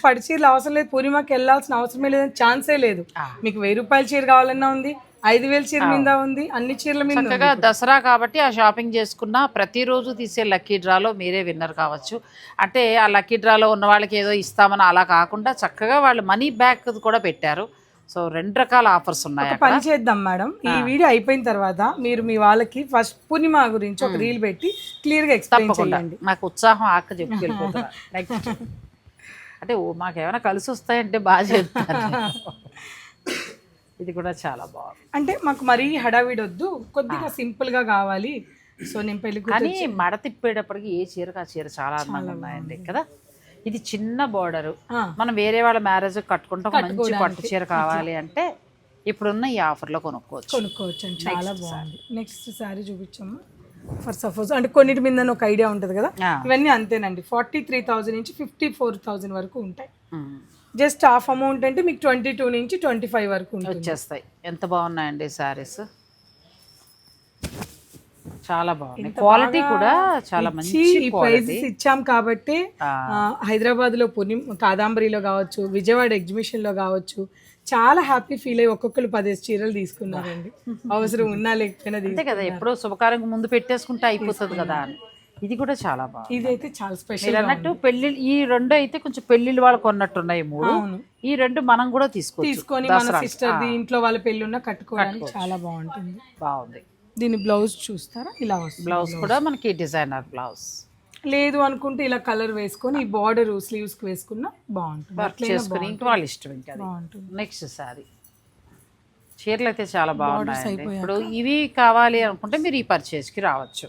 పడి చీరలు అవసరం లేదు. పూర్ణిమకి వెళ్ళాల్సిన అవసరమే లేదని ఛాన్సే లేదు. మీకు వెయ్యి రూపాయల చీర కావాలన్నా ఉంది ఐదు వేల చీర మీద ఉంది అన్ని చీరల మీద. చక్కగా దసరా కాబట్టి ఆ షాపింగ్ చేసుకున్న ప్రతిరోజు తీసే లక్కీ డ్రాలో మీరే విన్నర్ కావచ్చు. అంటే ఆ లక్కీ డ్రాలో ఉన్న వాళ్ళకి ఏదో ఇస్తామని అలా కాకుండా చక్కగా వాళ్ళు మనీ బ్యాక్ కూడా పెట్టారు. సో రెండు రకాల ఆఫర్స్ ఉన్నాయి పని చేద్దాం మేడం. ఈ వీడియో అయిపోయిన తర్వాత మీరు మీ వాళ్ళకి ఫస్ట్ పూర్ణిమ గురించి ఒక రీల్ పెట్టి క్లియర్గా ఎక్స్ప్లెయిన్ చేయండి. నాకు ఉత్సాహం ఆక్క చెప్పి నెక్స్ట్ అంటే ఓ మాకేమైనా కలిసి వస్తాయంటే బాగా చెప్తాను ఇది కూడా చాలా బాగుంది. అంటే మాకు మరీ హడావిడి వద్దు. కొద్దిగా సింపుల్గా కావాలి. సో నేను పెళ్ళి కానీ మడ తిప్పేటప్పటికి ఏ చీరకు ఆ చీర చాలా అందంగా ఉన్నాయండి కదా? ఇది చిన్న బోర్డరు. మనం వేరే వాళ్ళ మ్యారేజ్ కట్టుకుంటే మంచి పట్టు చీర కావాలి అంటే ఇప్పుడున్న ఈ ఆఫర్లో కొనుక్కోవచ్చు. కొనుక్కోవచ్చు అండి చాలా బాగుంది. నెక్స్ట్ శారీ చూపించమ్మా ఫర్ సపోజ్ అంటే కొన్నిటి మీద ఒక ఐడియా ఉంటుంది కదా. ఇవన్నీ అంతేనండి. ఫార్టీ త్రీ థౌజండ్ నుంచి ఫిఫ్టీ ఫోర్ థౌజండ్ వరకు ఉంటాయి. జస్ట్ హాఫ్ అమౌంట్ అంటే మీకు ట్వంటీ టూ నుంచి ట్వంటీ ఫైవ్ వరకు వచ్చేస్తాయి. ఎంత బాగున్నాయండి శారీస్ చాలా బాగుంది క్వాలిటీ కూడా చాలా మంచి ఈ ప్రైజెస్ ఇచ్చాం కాబట్టి హైదరాబాద్లో పుని కాదాంబరిలో కావచ్చు విజయవాడ ఎగ్జిబిషన్లో కావచ్చు చాలా హ్యాపీ ఫీల్ అయ్యి ఒక్కొక్కరు పదేసి చీరలు తీసుకున్నారండి. అవసరం ఉన్నా లేకపోయినా అంతే తీసుకు కదా ఎప్పుడో శుభకార్యం ముందు పెట్టేసుకుంటే అయిపోతుంది కదా అని. ఇది కూడా చాలా బాగుంది. ఇదైతే చాలా స్పెషల్ అన్నట్టు పెళ్ళి ఈ రెండు అయితే కొంచెం పెళ్ళిళ్ళు వాళ్ళు కొన్నట్టున్నాయి మూడు. ఈ రెండు మనం కూడా తీసుకోవచ్చు. తీసుకొని మన. సిస్టర్ ఇంట్లో వాళ్ళ పెళ్ళి ఉన్నా కట్టుకోవడానికి చాలా బాగుంటుంది. బాగుంది. దీని బ్లౌజ్ చూస్తారా? ఇలా వస్తుంది బ్లౌజ్ కూడా మనకి డిజైనర్ బ్లౌజ్. లేదు అనుకుంటే ఇలా కలర్ వేసుకొని ఈ బార్డర్ స్లీవ్స్కి వేసుకున్నా బాగుంటుంది. వర్క్ చేసుకుని వాళ్ళ ఇష్టం ఇంకా బాగుంటుంది. నెక్స్ట్ సారీ చీరలు అయితే చాలా బాగున్నాయండి. ఇప్పుడు ఇవి కావాలి అనుకుంటే మీరు ఈ పర్చేజ్కి రావచ్చు.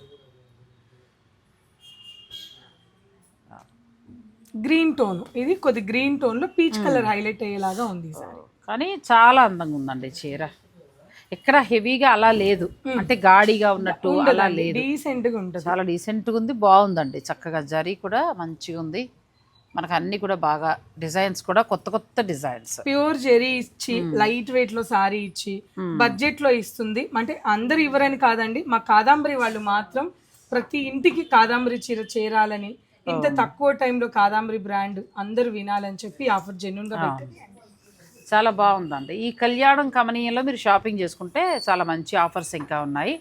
గ్రీన్ టోన్ ఇది కొద్ది గ్రీన్ టోన్లో పీచ్ కలర్ హైలైట్ అయ్యేలాగా ఉంది కానీ చాలా అందంగా ఉందండి చీర. ఎక్కడ హెవీగా అలా లేదు. అంటే గాడిగా ఉన్నట్టు అలా లేదు. డీసెంట్గా ఉంటుంది. చాలా డీసెంట్గా ఉంది బాగుందండి. చక్కగా జరీ కూడా మంచిగా ఉంది. మనకు అన్ని కూడా బాగా డిజైన్స్ కూడా కొత్త కొత్త డిజైన్స్. ప్యూర్ జెరీ ఇచ్చి లైట్ వెయిట్లో సారీ ఇచ్చి బడ్జెట్లో ఇస్తుంది. అంటే అందరు ఇవ్వరని కాదండి మా కాదాంబరి వాళ్ళు మాత్రం ప్రతి ఇంటికి కాదాంబరి చీర చేరాలని ఇంత తక్కువ టైంలో కాదాంబరి బ్రాండ్ అందరూ వినాలని చెప్పి ఆఫర్ జెన్యున్గా పెట్టింది చాలా బాగుందండి. ఈ కళ్యాణం కమనీయంలో మీరు షాపింగ్ చేసుకుంటే చాలా మంచి ఆఫర్స్ ఇంకా ఉన్నాయి.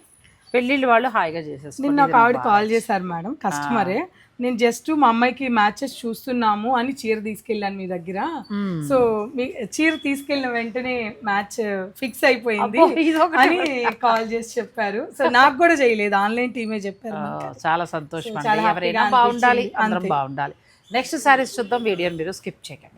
పెళ్ళిళ్ళు వాళ్ళు హాయిగా చేసేసుకోండి. నిన్న ఒక ఆవిడ కాల్ చేశారు మేడం కస్టమరే నేను జస్ట్ మా అమ్మాయికి మ్యాచెస్ చూస్తున్నాము అని చీర తీసుకెళ్ళాను మీ దగ్గర. సో మీ చీర తీసుకెళ్ళిన వెంటనే మ్యాచ్ ఫిక్స్ అయిపోయింది అని కాల్ చేసి చెప్పారు. సో నాకు కూడా చేయలేదు. ఆన్లైన్ టీమే చెప్పారు చాలా సంతోషం ఎవరైనా బాగుండాలి. అందరం. బాగుండాలి. నెక్స్ట్ సారీస్ చూద్దాం వీడియోని మీరు స్కిప్ చేయకండి.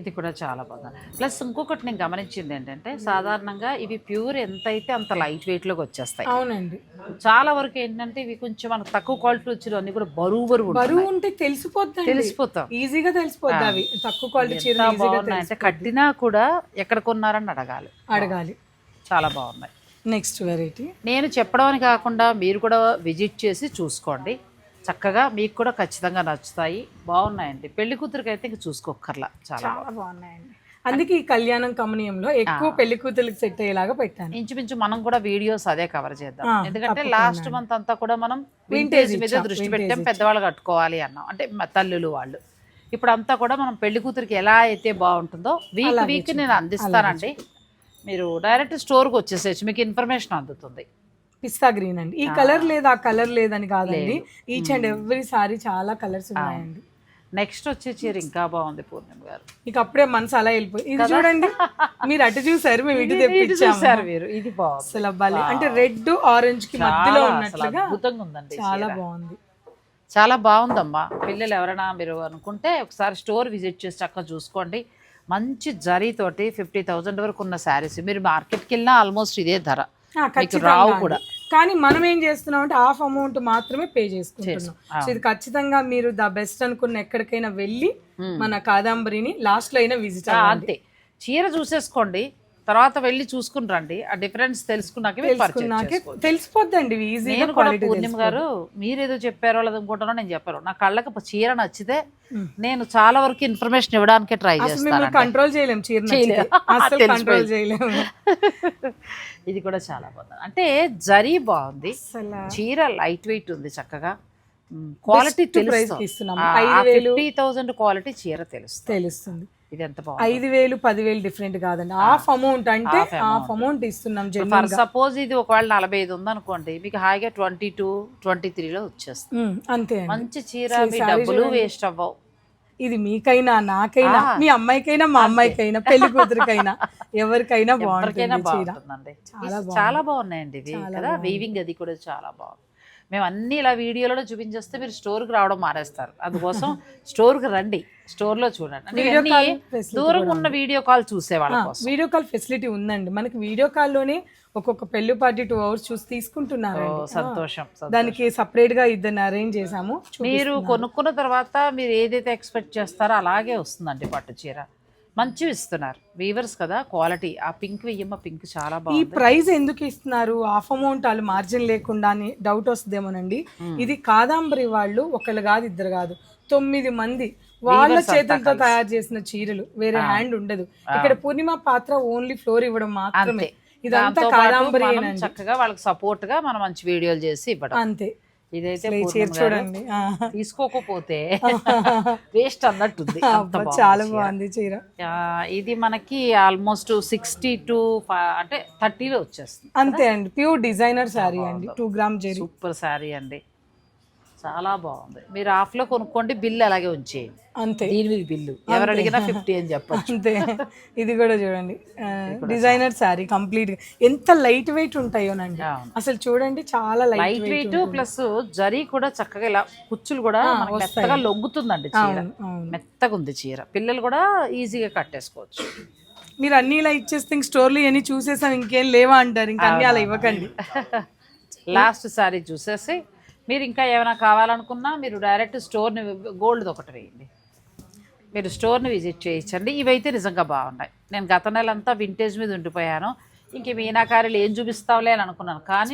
ఇది కూడా చాలా బాగుంది. ప్లస్ ఇంకొకటి నేను గమనించింది ఏంటంటే సాధారణంగా ఇవి ప్యూర్ ఎంత అయితే అంత లైట్ వెయిట్లోకి వచ్చేస్తాయి. అవునండి. చాలా వరకు ఏంటంటే ఇవి కొంచెం మనకు తక్కువ క్వాలిటీ వచ్చిన అన్ని కూడా బరువు బరువు. బరువు ఉంటే తెలిసిపోద్ది తెలిసిపోతాం. ఈజీగా తెలిసిపోద్ది అవి. తక్కువ క్వాలిటీ చీర అంటే కట్టినా కూడా ఎక్కడ కొన్నారని అడగాలి. అడగాలి. చాలా బాగున్నాయి. నెక్స్ట్ వెరైటీ నేను చెప్పడం అని కాకుండా మీరు కూడా విజిట్ చేసి చూసుకోండి. చక్కగా మీకు కూడా ఖచ్చితంగా నచ్చుతాయి. బాగున్నాయండి. పెళ్ళి కూతురికి అయితే ఇంక చూసుకోక్కర్లా. చాలా చాలా బాగున్నాయండి. అందుకే ఈ కళ్యాణం కమనీయంలో ఎక్కువ పెళ్ళి కూతురికి సెట్ అయ్యేలాగా పెట్టాను. ఇంచుమించు మనం కూడా వీడియోస్ అదే కవర్ చేద్దాం. ఆ, ఎందుకంటే తప్పకుండా లాస్ట్ మంత్ అంతా కూడా మనం వింటేజ్ మీద దృష్టి పెట్టాం పెద్దవాళ్ళు కట్టుకోవాలి అన్నాం. అంటే మ- తల్లులు వాళ్ళు. ఇప్పుడు అంతా కూడా మనం పెళ్ళి కూతురికి ఎలా అయితే బాగుంటుందో వీక్ వీక్ నేను అందిస్తానండి. మీరు డైరెక్ట్ స్టోర్కి వచ్చేసేయచ్చు. మీకు ఇన్ఫర్మేషన్ అందుతుంది. పిస్తా గ్రీన్ అండి. ఈ కలర్ లేదు ఆ కలర్ లేదని కాదండి. ఈచ్ అండ్ ఎవ్రీ సారీ చాలా కలర్స్ ఉన్నాయండి. నెక్స్ట్ వచ్చే చీర ఇంకా బాగుంది పూర్ణిమ గారు. ఇక అప్పుడే మనసు అలా వెళ్ళిపోయి ఇది చూడండి. మీరు అటు చూసారు మేము ఇటు చూసారు మీరు. ఇది బాగుంది. అసలు అంటే రెడ్ ఆరెంజ్కి మధ్యలో ఉన్నట్లుగా అద్భుతంగా ఉందండి చాలా. బాగుంది. చాలా బాగుందమ్మా. పిల్లలు ఎవరైనా మీరు అనుకుంటే ఒకసారి స్టోర్ విజిట్ చేసి చక్కగా చూసుకోండి. మంచి జరీతోటి ఫిఫ్టీ థౌజండ్ వరకు ఉన్న శారీస్. మీరు మార్కెట్కి వెళ్ళినా ఆల్మోస్ట్ ఇదే ధర. మీకు రావు. కూడా. కానీ మనం ఏం చేస్తున్నాం అంటే హాఫ్ అమౌంట్ మాత్రమే పే చేసుకుంటున్నాం. సో ఇది ఖచ్చితంగా మీరు ద బెస్ట్ అనుకున్న ఎక్కడికైనా వెళ్ళి మన కాదంబరిని లాస్ట్లో అయినా విజిట్ అంతే. చీర చూసేసుకోండి. తర్వాత వెళ్ళి చూసుకుని రండి. ఆ డిఫరెన్స్ తెలుసుకున్నాక. తెలిసిపోద్దండి ఈజీగా పూర్ణిమ గారు మీరేదో చెప్పారో లేదా అనుకుంటానో నేను చెప్పాను. నా కళ్ళకి చీర నచ్చితే నేను చాలా వరకు ఇన్ఫర్మేషన్ ఇవ్వడానికి ట్రై చేస్తాను కంట్రోల్ చేయలేం చీర. కంట్రోల్ చేయలేము. ఇది కూడా చాలా బాగుంది. అంటే జరీ బాగుంది. చీర లైట్ వెయిట్ ఉంది చక్కగా. క్వాలిటీ వేలు. ఫిఫ్టీ థౌసండ్ క్వాలిటీ చీర తెలుస్తుంది తెలుస్తుంది. ఇది ఎంత బాగుంది. ఐదు వేలు పదివేలు డిఫరెంట్ కాదండి. హాఫ్ అమౌంట్ అంటే. Half amount. ఇస్తున్నాం ఫర్ సపోజ్ ఇది ఒకవేళ నలభై ఐదు ఉంది అనుకోండి మీకు హాయిగా ట్వంటీ టూ ట్వంటీ త్రీలో వచ్చేస్తుంది. అంతే మంచి చీర మీ డబ్బులు. వేస్ట్ అవ్వవు. ఇది మీకైనా నాకైనా. మీ అమ్మాయికైనా మా అమ్మాయికైనా పెళ్ళి కూతురికైనా ఎవరికైనా బాగుంటుంది చాలా బాగున్నాయండి కదా. వీవింగ్ అది కూడా చాలా బాగుంది. మేము అన్ని ఇలా వీడియోలో చూపించేస్తే మీరు స్టోర్కి రావడం మానేస్తారు. అందుకోసం స్టోర్కి రండి. స్టోర్లో చూడండి. దూరం ఉన్న వీడియో కాల్ చూసే వాళ్ళ కోసం. వీడియో కాల్ ఫెసిలిటీ ఉందండి. మనకి వీడియో కాల్లోనే ఒక్కొక్క పెళ్ళి పార్టీ టూ అవర్స్ చూసి తీసుకుంటున్నారు సంతోషం. దానికి సపరేట్గా ఇద్దరిని అరేంజ్ చేసాము మీరు కొనుక్కున్న తర్వాత మీరు ఏదైతే ఎక్స్పెక్ట్ చేస్తారో అలాగే వస్తుందండి పట్టు చీర. మంచివి ఇస్తున్నారు. వీవర్స్ కదా క్వాలిటీ ఆ పింక్ వెయ్యమ్మ పింక్ చాలా ఈ బాగుంది. ప్రైస్ ఎందుకు ఇస్తున్నారు? హాఫ్ అమౌంట్ వాళ్ళు మార్జిన్ లేకుండా అని డౌట్ వస్తుందేమోనండి. ఇది కాదాంబరి వాళ్ళు ఒకళ్ళు కాదు ఇద్దరు కాదు. తొమ్మిది మంది. వాళ్ళ చేతులతో. తయారు చేసిన చీరలు వేరే హ్యాండ్ ఉండదు. ఇక్కడ పూర్ణిమ పాత్ర ఓన్లీ ఫ్లోర్ ఇవ్వడం మాత్రమే. ఇదంతా కాదాంబరేనండి చక్కగా వాళ్ళకి సపోర్ట్గా మనం మంచి వీడియోలు చేసి ఇవ్వడం. అంతే. ఇదైతే చూడండి. తీసుకోకపోతే వేస్ట్ అన్నట్టుంది. చాలా. బాగుంది చీర. ఇది మనకి ఆల్మోస్ట్ సిక్స్టీ టు అంటే థర్టీలో వచ్చేస్తుంది. అంతే అండి. ప్యూర్ డిజైనర్ శారీ అండి. Two gram zari. Super sari అండి. చాలా బాగుంది. మీరు ఆఫ్లో కొనుక్కోండి బిల్లు అలాగే ఉంచేయండి. అంతే. దీని మీద బిల్లు. ఎవరు అడిగినా ఫిఫ్టీ అని చెప్పచ్చు. అంతే. ఇది కూడా చూడండి. డిజైనర్ శారీ కంప్లీట్గా ఎంత లైట్ వెయిట్ ఉంటాయోనండి. అసలు చూడండి చాలా లైట్ వెయిట్ ప్లస్ జరీ కూడా చక్కగా ఇలా కుచ్చులు కూడా మెత్తగా లొంగుతుందండి చీర. మెత్తగా ఉంది చీర. పిల్లలు కూడా ఈజీగా కట్టేసుకోవచ్చు. మీరు అన్ని ఇలా ఇచ్చేస్తే ఇంక స్టోర్లు ఇవన్నీ చూసేసాం ఇంకేం లేవా అంటారు. ఇంకా అన్ని అలా ఇవ్వకండి. లాస్ట్ సారీ చూసేసి మీరు ఇంకా ఏమైనా కావాలనుకున్నా మీరు డైరెక్ట్ స్టోర్ని గోల్డ్ ఒకటి వేయండి. మీరు స్టోర్ని విజిట్ చేయించండి. ఇవైతే నిజంగా బాగున్నాయి. నేను గత నెల అంతా వింటేజ్ మీద ఉండిపోయాను. ఇంక మీనాకారీలు ఏం చూపిస్తావులే అని అనుకున్నాను. కానీ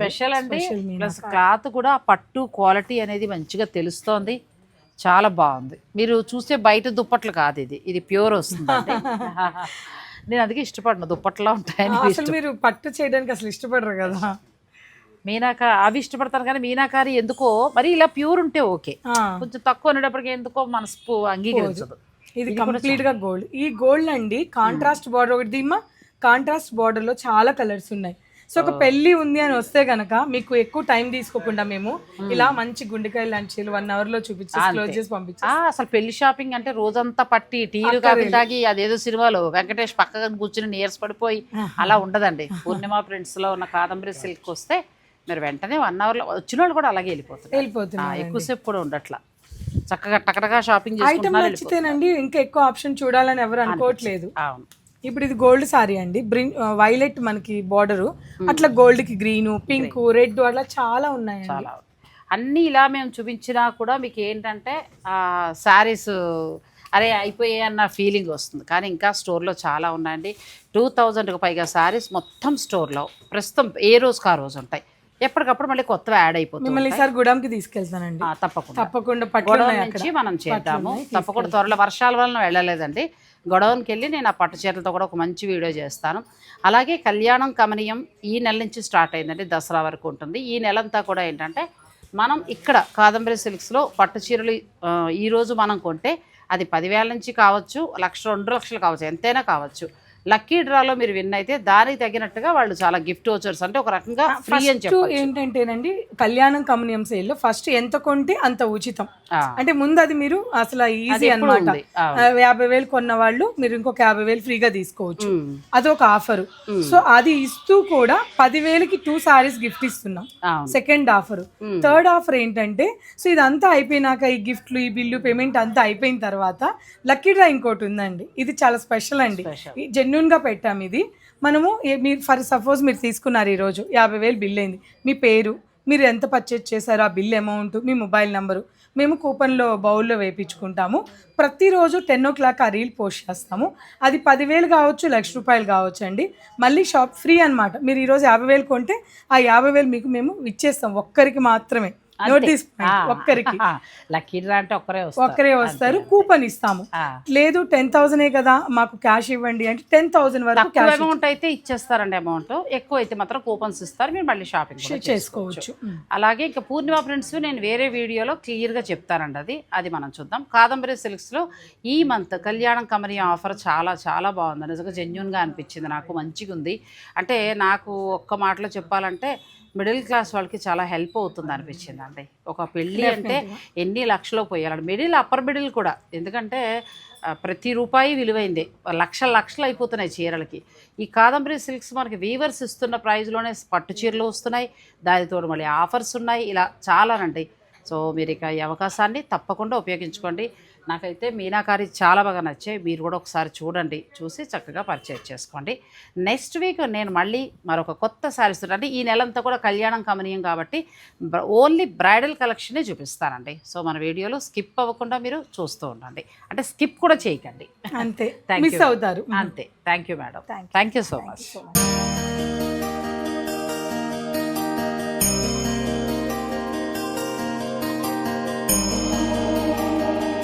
స్పెషల్ అండి. ప్లస్ క్లాత్ కూడా పట్టు క్వాలిటీ అనేది మంచిగా తెలుస్తోంది. చాలా బాగుంది. మీరు చూసే బయట దుప్పట్లు కాదు ఇది. ఇది ప్యూర్ వస్తుందండి. నేను అందుకే ఇష్టపడను. దుప్పట్లా ఉంటాయని అసలు మీరు పట్టు చేయడానికి అసలు ఇష్టపడరు కదా. మీనాక అవి ఇష్టపడతాను కానీ మీనాకారి ఎందుకో మరి ఇలా ప్యూర్ ఉంటే ఓకే. కొంచెం తక్కువ ఉండేటప్పటికి ఎందుకో మనసు అంగీకరించదు. ఇది కంప్లీట్గా గోల్డ్ ఈ గోల్డ్ అండి కాంట్రాస్ట్ బార్డర్ ఒకటి దీమా కాంట్రాస్ట్ బార్డర్లో చాలా కలర్స్ ఉన్నాయి. సో ఒక పెళ్ళి ఉంది అని వస్తే గనక మీకు ఎక్కువ టైం తీసుకోకుండా మేము ఇలా మంచి గుండెకాయ లంచీలు వన్ అవర్లో చూపించి క్లోజ్ చేసి పంపించాం ఆ, అసలు పెళ్ళి షాపింగ్ అంటే రోజంతా పట్టి టీలు కాఫీ తాగి అదేదో సినిమాలో వెంకటేష్ పక్కగా కూర్చుని నీరస పడిపోయి అలా ఉండదండి. పూర్ణిమ ప్రింట్స్లో ఉన్న కాదంబరి సిల్క్ వస్తే మీరు వెంటనే వన్ అవర్లో వచ్చిన వాళ్ళు కూడా అలాగే వెళ్ళిపోతారు వెళ్ళిపోతున్నాయి ఎక్కువసేపు కూడా ఉండట్లా. చక్కగా టకటగా షాపింగ్ ఐటమ్ నచ్చితేనండి ఇంకా ఎక్కువ ఆప్షన్ చూడాలని ఎవరు అనుకోవట్లేదు. అవును. ఇప్పుడు ఇది గోల్డ్ సారీ అండి. బ్రిన్ వైలెట్ మనకి బార్డర్ అట్లా గోల్డ్కి గ్రీన్ పింక్ రెడ్ అట్లా చాలా ఉన్నాయండి. చాలా. అన్నీ ఇలా మేము చూపించినా కూడా మీకు ఏంటంటే శారీస్ అరే అయిపోయాయి అన్న ఫీలింగ్ వస్తుంది. కానీ ఇంకా స్టోర్లో చాలా ఉన్నాయండి. టూ థౌజండ్కి పైగా శారీస్ మొత్తం స్టోర్లో ప్రస్తుతం ఏ రోజుకి ఆ రోజు ఉంటాయి? ఎప్పటికప్పుడు మళ్ళీ కొత్తవి యాడ్ అయిపోతుంది మిమ్మల్ని ఈసారి గుడాంకి తీసుకెళ్తానండి. తప్పకుండా. తప్పకుండా గొడవ నుంచి మనం చేద్దాము. తప్పకుండా త్వరలో వర్షాల వలన వెళ్ళలేదండి. గొడవనికి వెళ్ళి నేను ఆ పట్టు చీరలతో కూడా ఒక మంచి వీడియో చేస్తాను. అలాగే కళ్యాణం కమనీయం ఈ నెల నుంచి స్టార్ట్ అయిందండి. దసరా వరకు ఉంటుంది. ఈ నెలంతా కూడా ఏంటంటే మనం ఇక్కడ కాదంబరి సిల్క్స్లో పట్టు చీరలు ఆ, ఈ రోజు మనం కొంటే అది పదివేల నుంచి కావచ్చు లక్ష రెండు లక్షలు కావచ్చు ఎంతైనా కావచ్చు. లక్కీ డ్రాలో మీరు విన్ అయితే దానికి తగినట్టుగా వాళ్ళు చాలా గిఫ్ట్ వచ్చర్స్ అంటే ఒక రకంగా ఫ్రీ అని చెప్పచ్చు. ఏంటంటేనండి కళ్యాణం కమనీయం సేల్లో ఫస్ట్ ఎంత కొంటే అంత ఉచితం. అంటే ముందు అది మీరు అసలు ఈజీ అది. ఆ, యాభై వేలు కొన్న వాళ్ళు మీరు ఇంకొక యాభై వేలు ఫ్రీగా తీసుకోవచ్చు. ఉమ్, అదొక ఆఫర్ సో అది ఇస్తూ కూడా పదివేలకి టూ సారీస్ గిఫ్ట్ ఇస్తున్నాం. సెకండ్ ఆఫర్ థర్డ్ ఆఫర్ ఏంటంటే సో ఇదంతా అయిపోయినాక ఈ గిఫ్ట్లు ఈ బిల్లు పేమెంట్ అంతా అయిపోయిన తర్వాత లక్కీ డ్రా ఇంకోటి ఉందండి. ఇది చాలా స్పెషల్ అండి. జెన్యున్ జెన్యున్గా పెట్టాం ఇది. మనము మీరు ఫర్ సపోజ్ మీరు తీసుకున్నారు ఈరోజు యాభై వేలు బిల్ అయింది. మీ పేరు మీరు ఎంత పర్చేజ్ చేశారు ఆ బిల్ అమౌంట్ మీ మొబైల్ నెంబరు మేము కూపన్లో బౌల్లో వేయించుకుంటాము. ప్రతిరోజు టెన్ ఓ క్లాక్ ఆ రీల్ పోస్ట్ చేస్తాము. అది పదివేలు కావచ్చు లక్ష రూపాయలు కావచ్చు అండి. మళ్ళీ షాప్ ఫ్రీ అనమాట మీరు ఈరోజు యాభై వేలు కొంటే ఆ యాభై వేలు మీకు మేము ఇచ్చేస్తాం ఒక్కరికి మాత్రమే. నోటీస్ ఒక్కరికి. లక్కీ డ్రా అంటే ఒక్కరే వస్తారు. ఒక్కరే వస్తారు. కూపన్ ఇస్తాము. లేదు టెన్ థౌసండ్ కదా మాకు క్యాష్ ఇవ్వండి అంటే టెన్ థౌసండ్ వరకు అమౌంట్ అయితే ఇచ్చేస్తారండి అమౌంట్ ఎక్కువ అయితే మాత్రం కూపన్స్ ఇస్తారు. మీరు మళ్ళీ షాపింగ్ చేసుకోవచ్చు. చేసుకోవచ్చు. అలాగే ఇంకా పూర్ణిమ ఫ్రెండ్స్ నేను వేరే వీడియోలో క్లియర్గా చెప్తానండి అది. అది మనం చూద్దాం. కాదంబరి సిల్క్స్లో ఈ మంత్ కళ్యాణం కమరీ ఆఫర్ చాలా చాలా బాగుంది. నిజంగా జెన్యున్గా అనిపించింది నాకు. మంచిగా ఉంది అంటే నాకు ఒక్క మాటలో చెప్పాలంటే మిడిల్ క్లాస్ వాళ్ళకి చాలా హెల్ప్ అవుతుంది అనిపించింది అండి. ఒక పెళ్ళి అంటే ఎన్ని లక్షలు పోయాలండి. మిడిల్ అప్పర్ మిడిల్ కూడా. ఎందుకంటే ప్రతి రూపాయి విలువైందే. లక్షల లక్షలు అయిపోతున్నాయి చీరలకి. ఈ కాదంబరి సిల్క్స్ మనకి వీవర్స్ ఇస్తున్న ప్రైస్లోనే పట్టు చీరలు వస్తున్నాయి. దానితో మళ్ళీ ఆఫర్స్ ఉన్నాయి. ఇలా చాలానండి. సో మీరు ఇక ఈ అవకాశాన్ని తప్పకుండా ఉపయోగించుకోండి. నాకైతే మీనాకారి చాలా బాగా నచ్చాయి. మీరు కూడా ఒకసారి చూడండి. చూసి చక్కగా పర్చేజ్ చేసుకోండి. నెక్స్ట్ వీక్ నేను మళ్ళీ మరొక కొత్త శారీస్ అంటే ఈ నెలంతా కూడా కళ్యాణం కమనీయం కాబట్టి ఓన్లీ బ్రైడల్ కలెక్షనే చూపిస్తానండి. సో మన వీడియోలో స్కిప్ అవ్వకుండా మీరు చూస్తూ ఉండండి. అంటే స్కిప్ కూడా చేయకండి. అంతే. Miss you. అవుతారు. అంతే. Thank you madam. Thank you so much